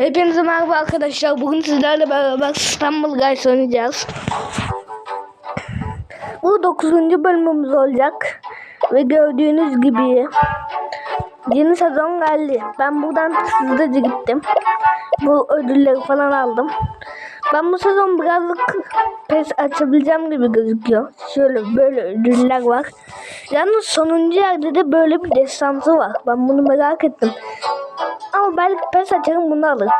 Hepinize merhaba arkadaşlar. Bugün sizlerle beraber İstanbul Guys oynayacağız. Bu 9. bölümümüz olacak. Ve gördüğünüz gibi yeni sezon geldi. Ben buradan hızlıca gittim. Bu ödülleri falan aldım. Ben bu sezon birazcık pes açabileceğim gibi gözüküyor. Şöyle böyle ödüller var. Yalnız sonuncu yerde de böyle bir destansı var. Ben bunu merak ettim. Ama belki pes açarım bunu alırım.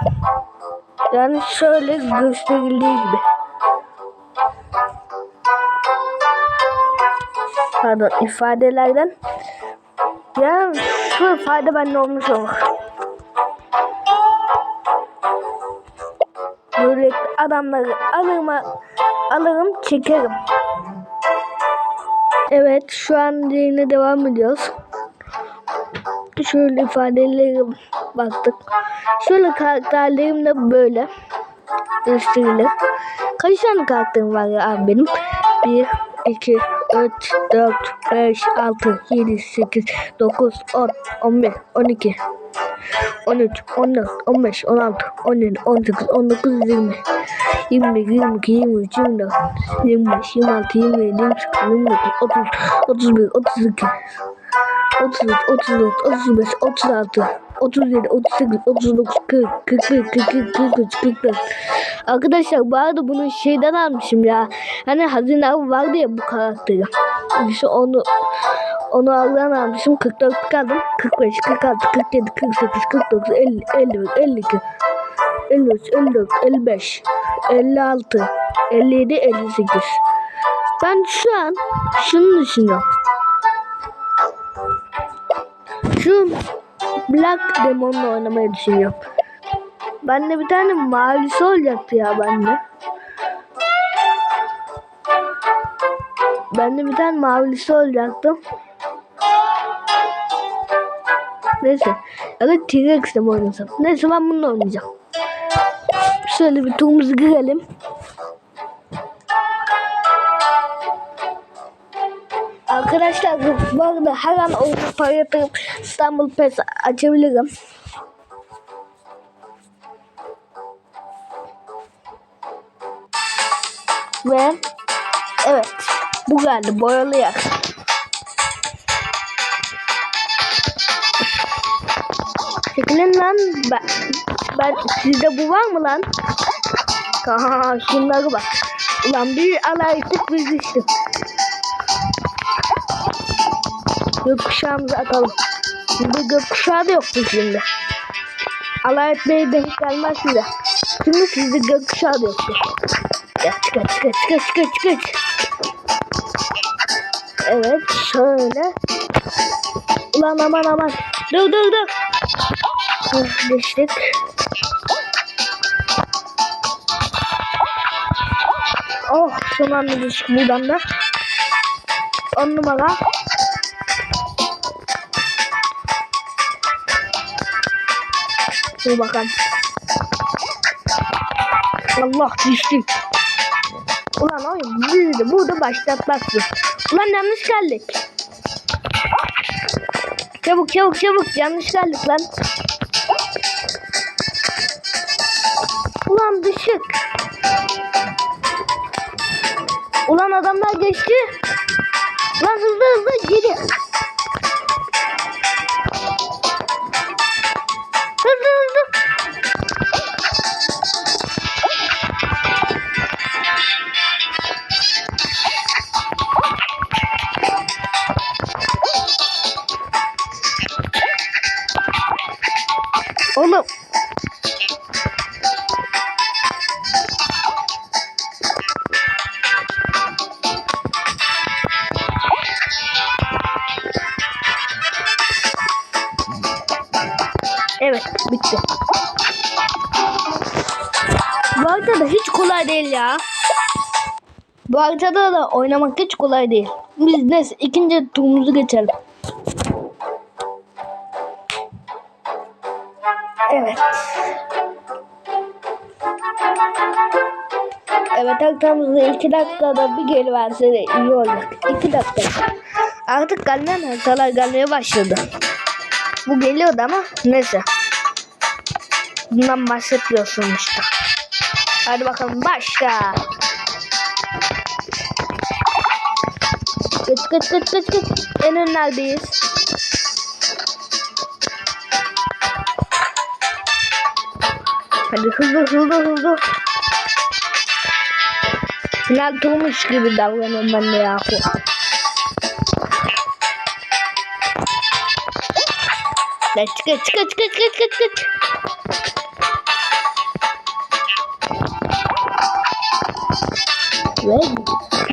Yani şöyle gösterildiği gibi. Pardon ifadelerden. Yani şu ifade bende olmuş olur. Böyle adamları alırım, alırım çekerim. Evet şu an yine devam ediyoruz. Şöyle ifadelere baktık. Şöyle karakterlerim de böyle gösterilir. Kaç tane karakterim var ya abi benim? 1, 2, 3, 4, 5, 6, 7, 8, 9, 10, 11, 12, 13, 14, 15, 16, 17, 18, 19, 20, 21, 22, 23, 24, 25, 26, 27, 28, 29, 30, 31, 32, 33, 34, 35, 36, 37, 38, 39, 40, 41, 42, 43, 44. Arkadaşlar bu arada bunu şeyden almışım ya. Hani Hazine abi vardı ya bu karakteri. İşte onu onu Allah'tan almışım. 44 kaldım. 45, 46, 47, 48, 49, 50, 51, 52, 53, 54, 55, 56, 57, 58. Ben şu an şunu düşünüyorum. Şu Black Demon'la oynamayı düşünüyorum. Bende bir tane mavisi olacaktı ya bende. Bende bir tane mavisi olacaktı. Neyse. Ya da T-Rex'le mi oynasam? Neyse ben bununla oynayacağım. Şöyle bir turumuzu girelim. Arkadaşlar bu arada her an para yatırıp İstanbul PES açabilirim. Ve evet bu geldi boyalı yer. Çekilin lan ben, ben sizde bu var mı lan? Aha şunları bak. Ulan bir alaytık bir düştük. Gökkuşağımızı atalım. Şimdi gökkuşağı da yoktu şimdi. Alay etmeye denk gelmez size. Şimdi sizde gökkuşağı da yoktu. Geç geç geç geç geç geç. Evet şöyle. Ulan aman aman. Dur dur dur. Heh, geçtik. Oh son anda geçtik buradan da. On numara. Dur bakalım. Allah düştük. Ulan oyun büyüdü. Burada başlatmazsın. Ulan yanlış geldik. Çabuk çabuk çabuk. Yanlış geldik lan. Ulan düşük. Ulan adamlar geçti. Ulan hızlı hızlı geri. Oğlum. Evet bitti. Bu haritada hiç kolay değil ya. Bu haritada da oynamak hiç kolay değil. Biz neyse ikinci turumuzu geçelim. Evet. Evet haritamızda iki dakikada bir geliverse de iyi olacak. İki dakika. Artık gelmeyen haritalar gelmeye başladı. Bu geliyordu ama neyse. Bundan bahsetmiyorsun işte. Hadi bakalım başla. Geç geç geç geç geç. En önlerdeyiz. Hadi hızlı hızlı hızlı. Final turmuş gibi davranıyorum ben de yahu. Geç geç geç geç geç geç geç. Ve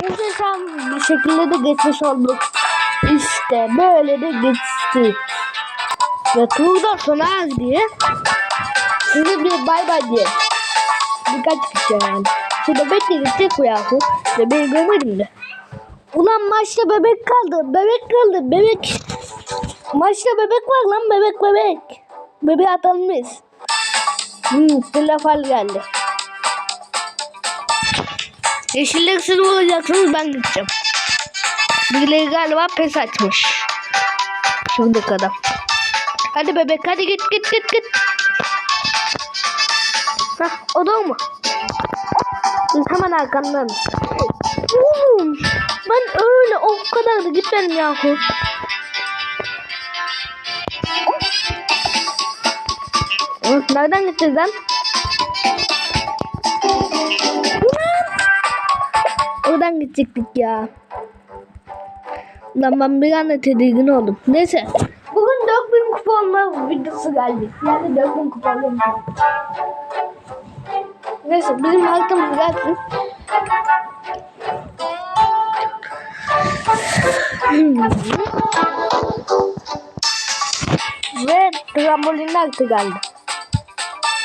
muhteşem bir şekilde de geçmiş olduk. İşte böyle de geçti. Ve turda sona erdi. Size bir bay bay diye. Birkaç kişi yani. Şurada bekleyecek bu yahu. Ve beni görmedim de. Ulan maçta bebek kaldı. Bebek kaldı. Bebek. Maçta bebek var lan. Bebek bebek. Bebeği atalım biz. Hmm, telefon geldi. Yeşillik siz olacaksınız ben gideceğim. Birileri galiba pes açmış. Şuradaki adam. Hadi bebek hadi git git git git. Hah o da o hemen arkandan. Oğlum ben öyle o kadar da gitmedim yahu. Nereden gideceğiz lan? Oradan gidecektik ya. Lan ben bir anda tedirgin oldum. Neyse. Bugün 4000 kupa olma videosu geldi. Yani 4000 kupa olma. Neyse bizim haritamız gelsin. Ve trambolin harita geldi.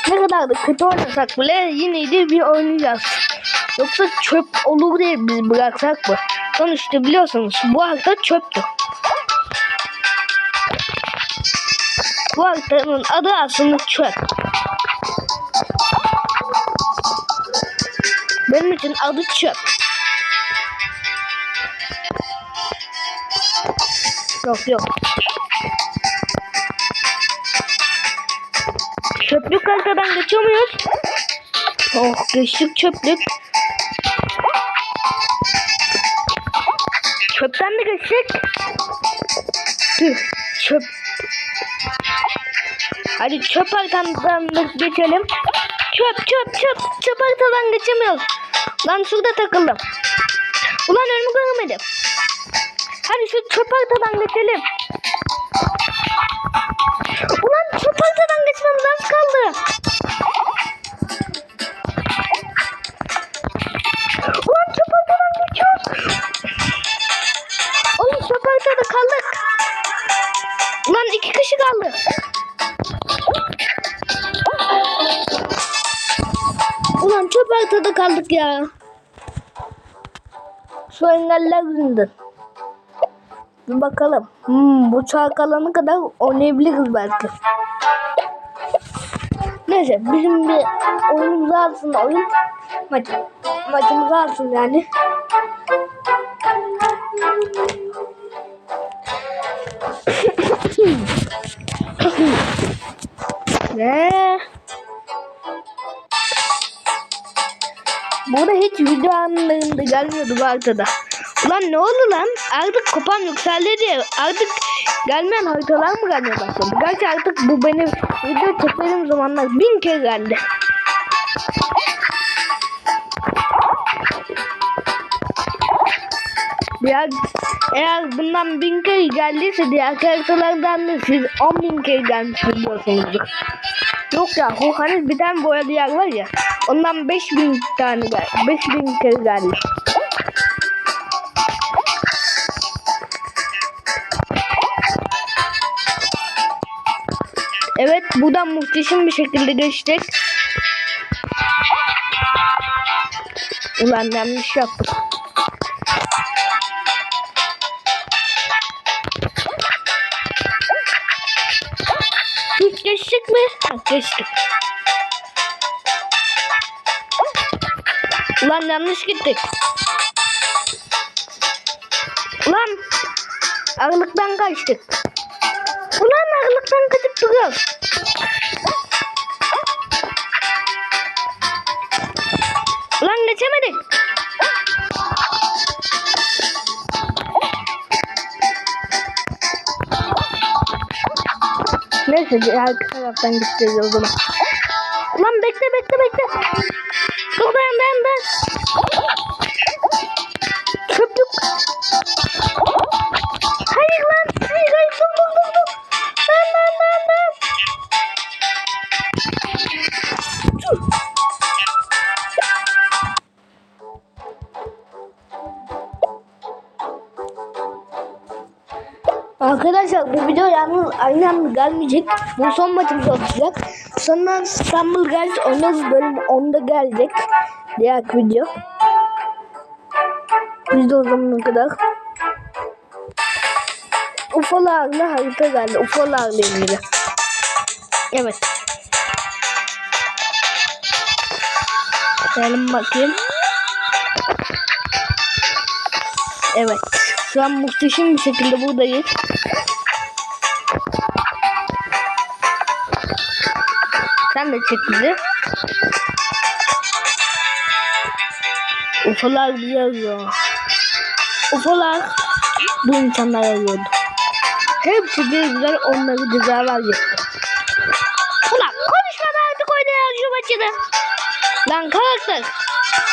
Ne kadar da kötü oynasak bile yine de bir oynayacağız. Yoksa çöp olur diye biz bıraksak mı? Sonuçta biliyorsunuz bu harita çöptü. Bu haritanın adı aslında çöp. İçin adı çöp. Yok yok. Çöplük haritadan geçiyor muyuz? Oh geçtik çöplük. Çöpten de geçtik. Tüh çöp. Hadi çöp da geçelim. Çöp çöp çöp. Çöp haritadan geçemiyoruz. Lan şurada takıldım. Ulan önümü görmedim. Hadi şu çöp haritadan geçelim. Kaldık ya. Şu engeller yüzünden. Bir bakalım. Hmm, bu çark alana kadar oynayabiliriz belki. Neyse bizim bir oyunumuzu alsın oyun. Maç, maçımızı alsın yani. Ve Burada hiç video anlarında gelmiyordu bu haritada. Ulan ne oldu lan? Artık kupam yükseldi diye artık gelmeyen haritalar mı gelmeye başladı? Gerçi artık bu benim video çektiğim zamanlar bin kere geldi. Diğer, eğer bundan bin kere geldiyse diğer haritalardan da siz on bin kere gelmiş biliyorsunuzdur. Yok ya bu hani bir tane boyalı yer var ya ondan 5000 tane gel 5000 kere geldi. Evet buradan muhteşem bir şekilde geçtik. Ulan yanlış yaptık. Hiç geçtik mi? Geçtik. Ulan yanlış gittik. Ulan ağırlıktan kaçtık. Ulan ağırlıktan kaçıp duruyoruz. Ulan geçemedik. Neyse diğer taraftan gideceğiz o zaman. Ulan bekle bekle bekle. Burada Çöplük. Hayır lan. Hayır hayır dur dur dur dur. Dayan dayan dayan dayan. Dur. Arkadaşlar bu video yalnız aynı anda gelmeyecek. Bu son maçımız olacak. Sonra İstanbul Guys oynarız bölüm 10'da gelecek. Diğer video. Biz de o zamana kadar UFO'larla harita geldi. UFO'larla ilgili. Evet. Gelin bakayım. Evet. Şu an muhteşem bir şekilde buradayız. Sen de çek bizi. Ufolar bizi arıyor. Ufolar bu insanlar arıyordu. Hepsi bir güzel onları ceza verecek. Ulan konuşma be artık oynayalım şu maçı da. Lan karakter.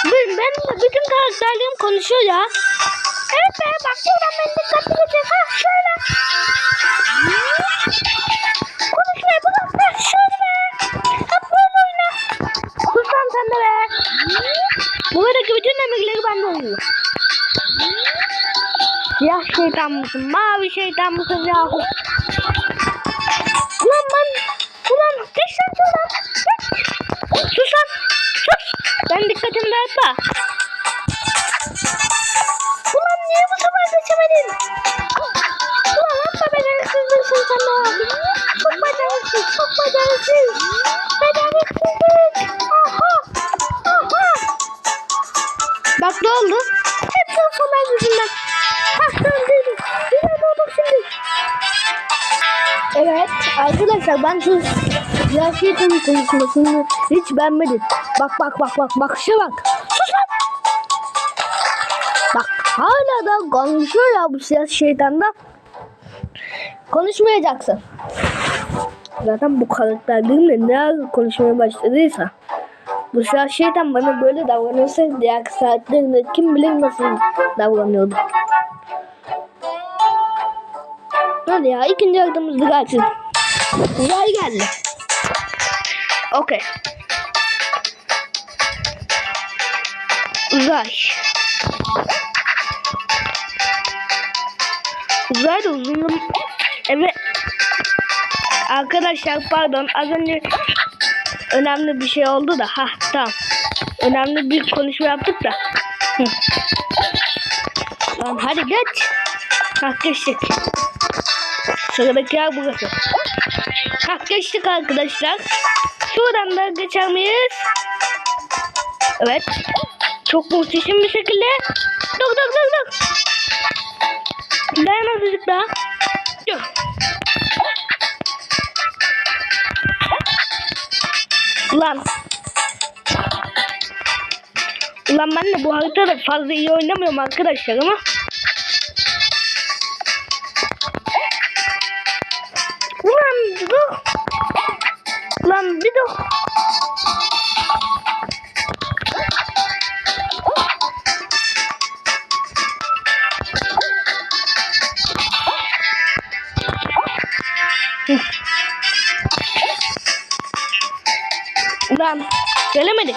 Ben, ben bütün karakterlerim konuşuyor ya. Şeytan mısın? Mavi şeytan mısın yahu? Ulan ben... Ulan geç lan şuradan. Geç. Sus lan. Sus. Ben dikkatimi dağıtma. Ulan niye bu sefer geçemedin? Ulan yapma beceriksizliksin sen de abi. Çok beceriksiz, çok beceriksiz. Ben şu siyasi konu konuşmasını hiç beğenmedim. Bak bak bak bak bak şuna bak. Sus lan. Bak hala da konuşuyor ya bu siyasi şeytan da. Konuşmayacaksın. Zaten bu karakterlerimle ne ara konuşmaya başladıysa. Bu siyasi şeytan bana böyle davranırsa diğer saatlerinde kim bilir nasıl davranıyordu. Hadi ya ikinci yardımımız da gelsin. Uzay geldi. Okey. Uzay. Uzay da uzun. Evet. Arkadaşlar pardon az önce önemli bir şey oldu da. Ha tamam. Önemli bir konuşma yaptık da. Hı. Hadi geç. Ha geçtik. Sıradaki yer burası. Ha geçtik arkadaşlar. Şuradan da geçer miyiz? Evet. Çok muhteşem bir şekilde. Dur dur dur dur. Dayan azıcık daha. Dur. Ulan. Ulan ben de bu haritada fazla iyi oynamıyorum arkadaşlar ama. Gelemedik.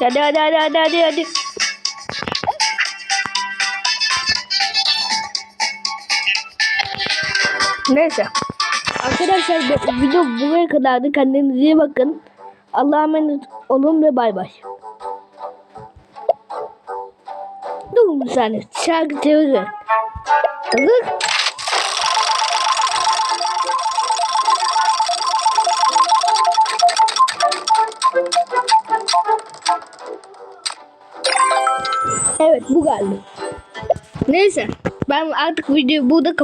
Hadi hadi hadi hadi hadi hadi. Neyse. Arkadaşlar video buraya kadardı. Kendinize iyi bakın. Allah'a emanet olun ve bay bay. Dur bir saniye. Şarkı çeviriyorum. Hazır. Bu geldi. Neyse ben artık videoyu burada kapatıyorum.